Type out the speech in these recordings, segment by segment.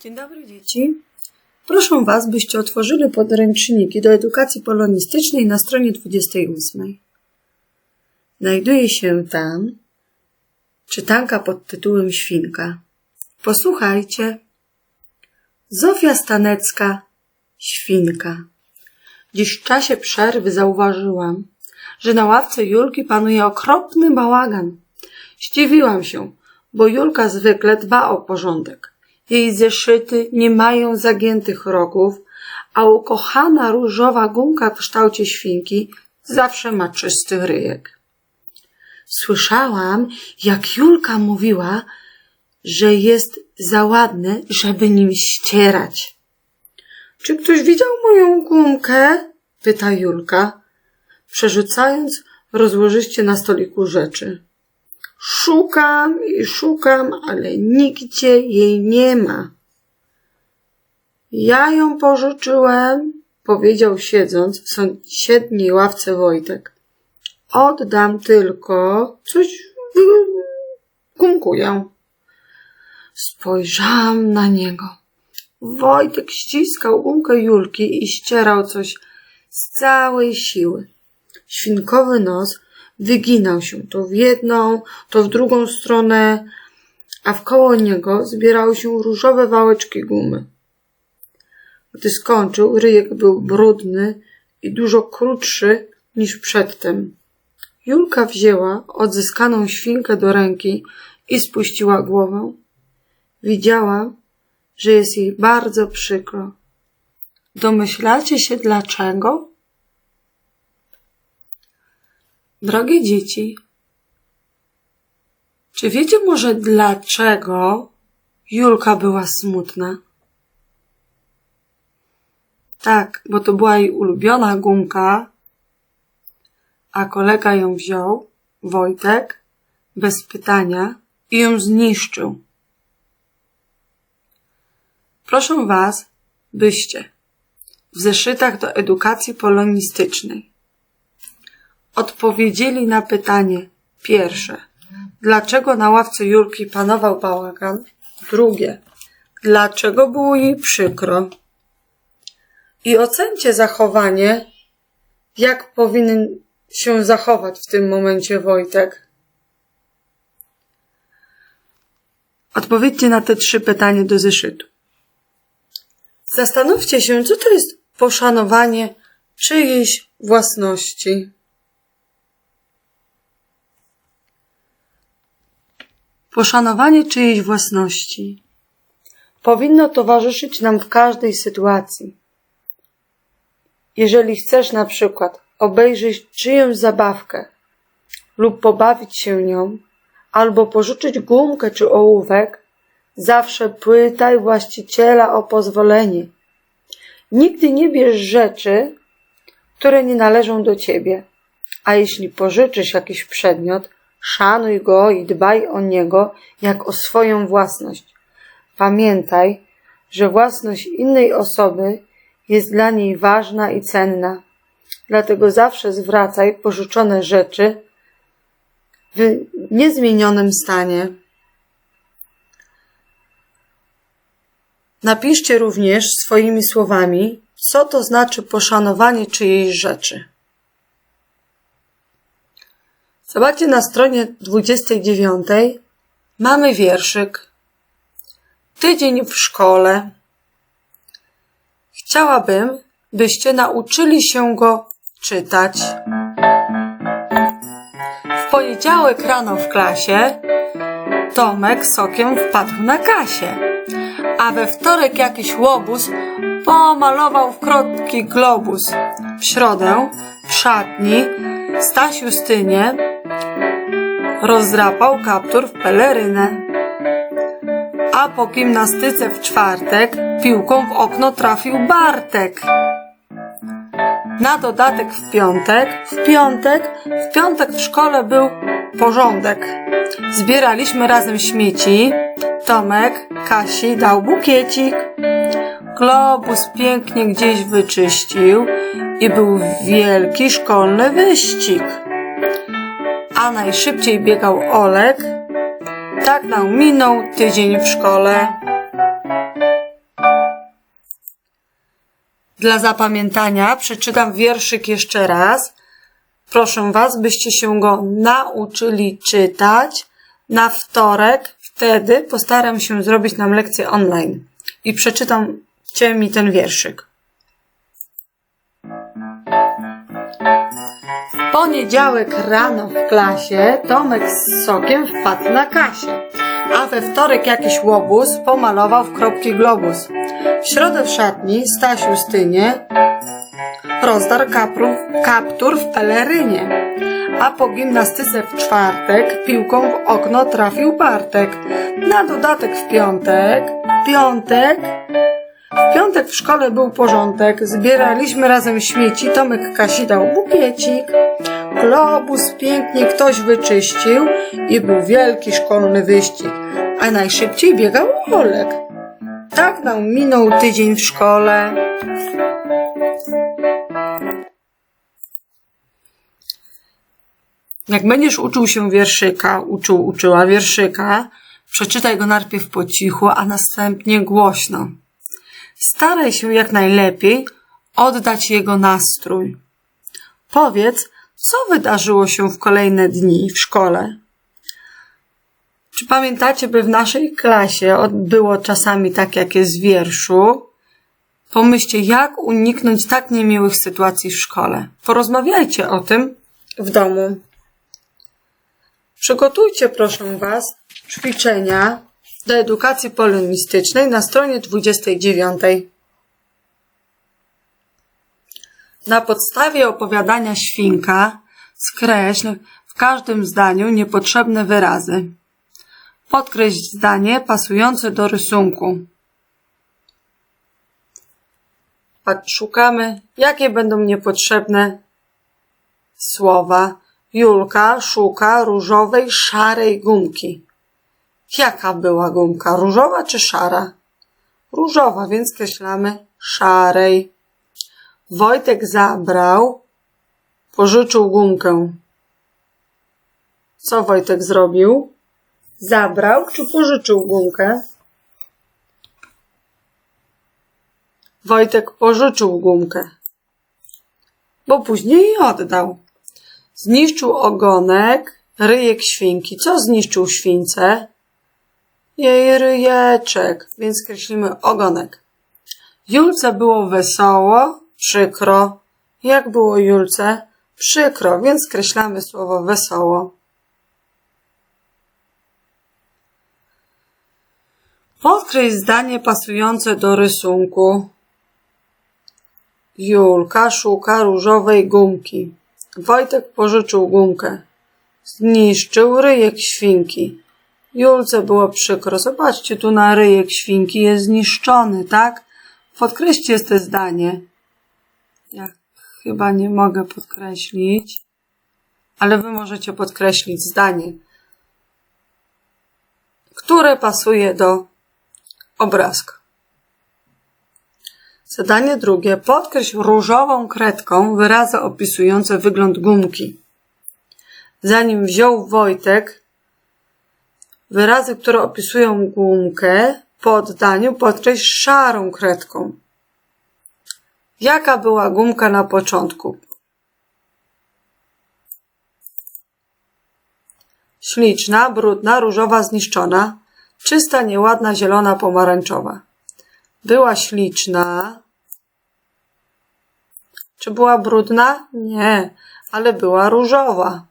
Dzień dobry dzieci. Proszę Was, byście otworzyli podręczniki do edukacji polonistycznej na stronie 28. Znajduje się tam czytanka pod tytułem Świnka. Posłuchajcie. Zofia Stanecka, Świnka. Dziś w czasie przerwy zauważyłam, że na ławce Julki panuje okropny bałagan. Zdziwiłam się, bo Julka zwykle dba o porządek. Jej zeszyty nie mają zagiętych rogów, a ukochana różowa gumka w kształcie świnki zawsze ma czysty ryjek. Słyszałam, jak Julka mówiła, że jest za ładny, żeby nim ścierać. Czy ktoś widział moją gumkę? pyta Julka, przerzucając rozłożyście na stoliku rzeczy. Szukam i szukam, ale nigdzie jej nie ma. Ja ją pożyczyłem, powiedział siedząc w sąsiedniej ławce Wojtek. Oddam tylko coś gumkuję. Spojrzałam na niego. Wojtek ściskał gumkę Julki i ścierał coś z całej siły. Świnkowy nos wyginał się to w jedną, to w drugą stronę, a wkoło niego zbierały się różowe wałeczki gumy. Gdy skończył, ryjek był brudny i dużo krótszy niż przedtem. Julka wzięła odzyskaną świnkę do ręki i spuściła głowę. Widziała, że jest jej bardzo przykro. Domyślacie się dlaczego? Drogie dzieci, czy wiecie może dlaczego Julka była smutna? Tak, bo to była jej ulubiona gumka, a kolega ją wziął, Wojtek, bez pytania i ją zniszczył. Proszę Was, byście w zeszytach do edukacji polonistycznej odpowiedzieli na pytanie pierwsze. Dlaczego na ławce Julki panował bałagan? Drugie. Dlaczego było jej przykro? I ocencie zachowanie, jak powinien się zachować w tym momencie Wojtek. Odpowiedzcie na te trzy pytania do zeszytu. Zastanówcie się, co to jest poszanowanie czyjejś własności. Poszanowanie czyjejś własności powinno towarzyszyć nam w każdej sytuacji. Jeżeli chcesz na przykład obejrzeć czyjąś zabawkę lub pobawić się nią, albo pożyczyć gumkę czy ołówek, zawsze pytaj właściciela o pozwolenie. Nigdy nie bierz rzeczy, które nie należą do ciebie. A jeśli pożyczysz jakiś przedmiot, Szanuj go i dbaj o niego jak o swoją własność. Pamiętaj, że własność innej osoby jest dla niej ważna i cenna. Dlatego zawsze zwracaj pożyczone rzeczy w niezmienionym stanie. Napiszcie również swoimi słowami, co to znaczy poszanowanie czyjejś rzeczy. Zobaczcie na stronie 29. Mamy wierszyk. Tydzień w szkole. Chciałabym, byście nauczyli się go czytać. W poniedziałek rano w klasie Tomek sokiem wpadł na kasie, a we wtorek jakiś łobuz pomalował w krótki globus. W środę w szatni Staś Justynie rozdrapał kaptur w pelerynę. A po gimnastyce w czwartek piłką w okno trafił Bartek. Na dodatek w piątek, w piątek, w piątek w szkole był porządek. Zbieraliśmy razem śmieci. Tomek Kasi dał bukiecik. Globus pięknie gdzieś wyczyścił i był wielki szkolny wyścig a najszybciej biegał Olek. Tak nam minął tydzień w szkole. Dla zapamiętania przeczytam wierszyk jeszcze raz. Proszę Was, byście się go nauczyli czytać. Na wtorek wtedy postaram się zrobić nam lekcję online i przeczytam Cię mi ten wierszyk. Poniedziałek rano w klasie Tomek z sokiem wpadł na kasie, a we wtorek jakiś łobuz pomalował w kropki globus. W środę w szatni Staś Justynie rozdarł kapru, kaptur w pelerynie, a po gimnastyce w czwartek piłką w okno trafił Bartek. Na dodatek w piątek, piątek, w piątek w szkole był porządek, zbieraliśmy razem śmieci, Tomek Kasi dał bukiecik. Globus pięknie ktoś wyczyścił i był wielki szkolny wyścig, a najszybciej biegał Olek. Tak nam minął tydzień w szkole. Jak będziesz uczył się wierszyka, uczył, uczyła wierszyka, przeczytaj go najpierw po cichu, a następnie głośno. Staraj się jak najlepiej oddać jego nastrój. Powiedz, co wydarzyło się w kolejne dni w szkole. Czy pamiętacie, by w naszej klasie było czasami tak, jak jest w wierszu? Pomyślcie, jak uniknąć tak niemiłych sytuacji w szkole. Porozmawiajcie o tym w domu. Przygotujcie, proszę Was, ćwiczenia do edukacji polonistycznej na stronie 29. Na podstawie opowiadania Świnka skreśl w każdym zdaniu niepotrzebne wyrazy. Podkreśl zdanie pasujące do rysunku. Szukamy, jakie będą niepotrzebne słowa. Julka szuka różowej, szarej gumki. Jaka była gumka? Różowa czy szara? Różowa, więc kreślamy szarej. Wojtek zabrał, pożyczył gumkę. Co Wojtek zrobił? Zabrał czy pożyczył gumkę? Wojtek pożyczył gumkę, bo później jej oddał. Zniszczył ogonek, ryjek świnki. Co zniszczył śwince? Jej ryjeczek, więc kreślimy ogonek. Julce było wesoło, przykro. Jak było Julce? Przykro, więc skreślamy słowo wesoło. Podkreśl zdanie pasujące do rysunku. Julka szuka różowej gumki. Wojtek pożyczył gumkę. Zniszczył ryjek świnki. Julce było przykro. Zobaczcie, tu na ryjek świnki jest zniszczony, tak? Podkreślcie te zdanie. Ja chyba nie mogę podkreślić, ale wy możecie podkreślić zdanie, które pasuje do obrazka. Zadanie drugie. Podkreśl różową kredką wyrazy opisujące wygląd gumki. Zanim wziął Wojtek wyrazy, które opisują gumkę, po oddaniu podkreśl szarą kredką. Jaka była gumka na początku? Śliczna, brudna, różowa, zniszczona, czysta, nieładna, zielona, pomarańczowa. Była śliczna. Czy była brudna? Nie, ale była różowa.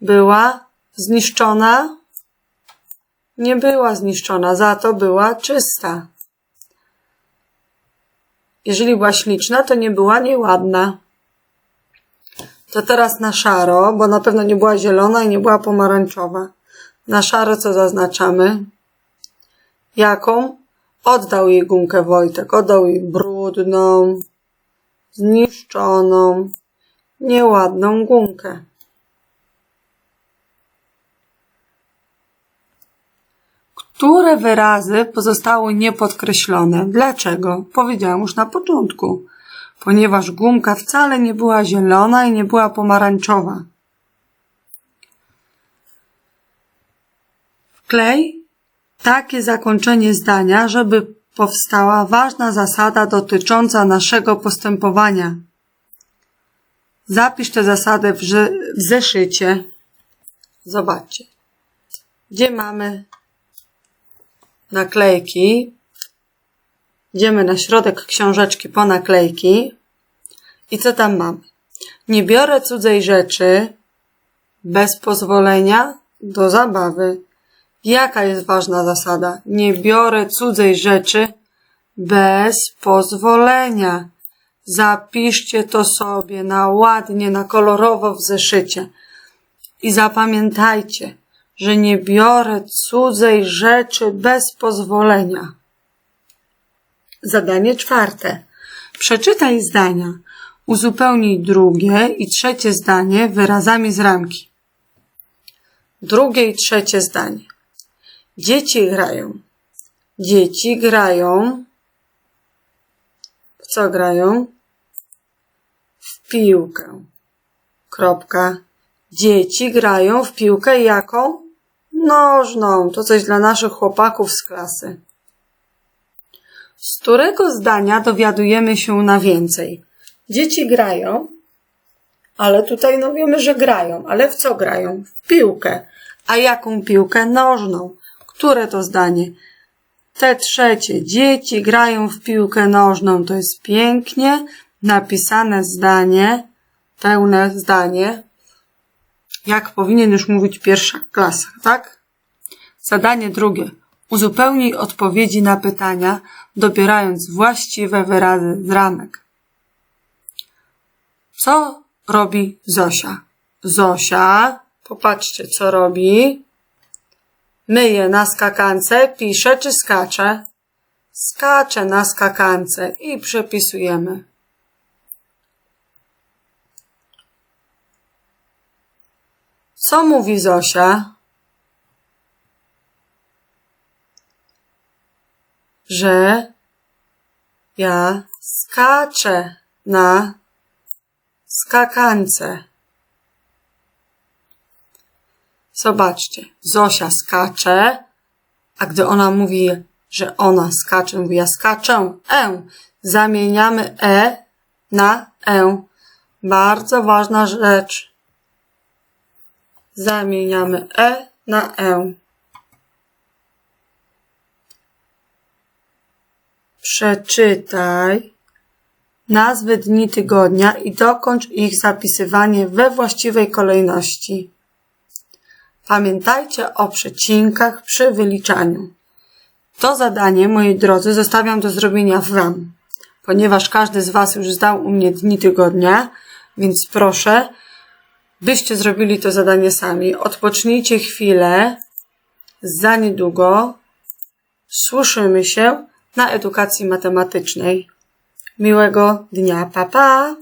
Była zniszczona? Nie była zniszczona, za to była czysta. Jeżeli była śliczna, to nie była nieładna. To teraz na szaro, bo na pewno nie była zielona i nie była pomarańczowa. Na szaro co zaznaczamy? Jaką? Oddał jej gumkę Wojtek. Oddał jej brudną, zniszczoną, nieładną gumkę. Które wyrazy pozostały niepodkreślone? Dlaczego? Powiedziałam już na początku. Ponieważ gumka wcale nie była zielona i nie była pomarańczowa. Wklej takie zakończenie zdania, żeby powstała ważna zasada dotycząca naszego postępowania. Zapisz tę zasadę w, w zeszycie. Zobaczcie. Gdzie mamy naklejki? Idziemy na środek książeczki po naklejki. I co tam mamy? Nie biorę cudzej rzeczy bez pozwolenia do zabawy. Jaka jest ważna zasada? Nie biorę cudzej rzeczy bez pozwolenia. Zapiszcie to sobie na ładnie, na kolorowo w zeszycie. I zapamiętajcie, że nie biorę cudzej rzeczy bez pozwolenia. Zadanie czwarte. Przeczytaj zdania. Uzupełnij drugie i trzecie zdanie wyrazami z ramki. Drugie i trzecie zdanie. Dzieci grają. Dzieci grają. W co grają? W piłkę. Kropka. Dzieci grają w piłkę jaką? Nożną. To coś dla naszych chłopaków z klasy. Z którego zdania dowiadujemy się na więcej? Dzieci grają, ale tutaj no wiemy, że grają. Ale w co grają? W piłkę. A jaką piłkę? Nożną. Które to zdanie? Te trzecie. Dzieci grają w piłkę nożną. To jest pięknie napisane zdanie, pełne zdanie, jak powinien już mówić pierwsza klasa, tak? Zadanie drugie. Uzupełnij odpowiedzi na pytania, dobierając właściwe wyrazy z ramek. Co robi Zosia? Zosia, popatrzcie, co robi. Myje na skakance, pisze czy skacze? Skacze na skakance i przepisujemy. Co mówi Zosia? Że ja skaczę na skakance. Zobaczcie, Zosia skacze, a gdy ona mówi, że ona skacze, mówi ja skaczę, e, zamieniamy e na e. Bardzo ważna rzecz. Zamieniamy e na e. Przeczytaj nazwy dni tygodnia i dokończ ich zapisywanie we właściwej kolejności. Pamiętajcie o przecinkach przy wyliczaniu. To zadanie, moi drodzy, zostawiam do zrobienia Wam, ponieważ każdy z Was już zdał u mnie dni tygodnia, więc proszę, byście zrobili to zadanie sami. Odpocznijcie chwilę, za niedługo słyszymy się na edukacji matematycznej. Miłego dnia, pa pa!